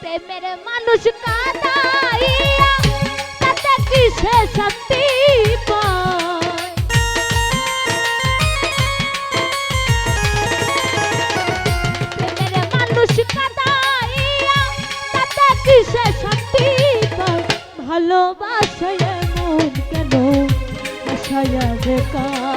প্রেমের মানুষ কানাইয়া, তাতে কিসে শান্তি প্রেমের মানুষ কানাইয়া, তাতে কিসে শান্তি ভালোবাসায় মন কেন আশায় বেকার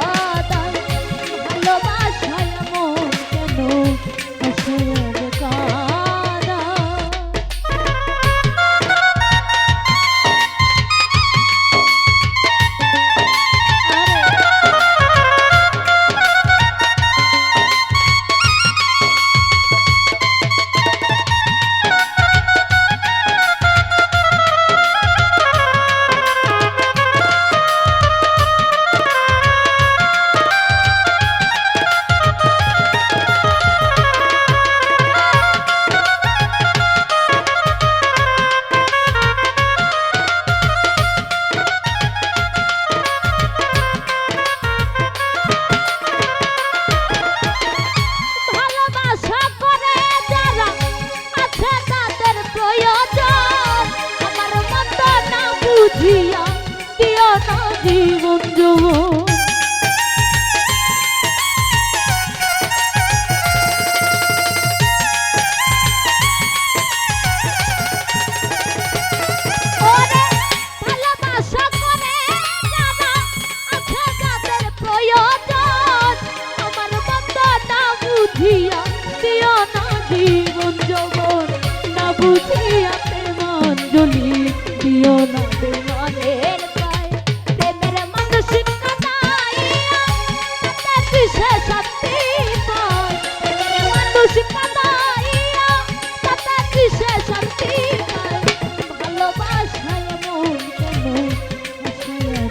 জীবন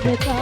别怕。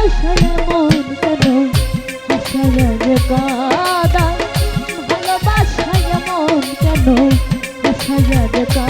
আশায় মন কেন? আশায় যে কাদা ভালোবাসায় মন কেন? আশায় যে কাদা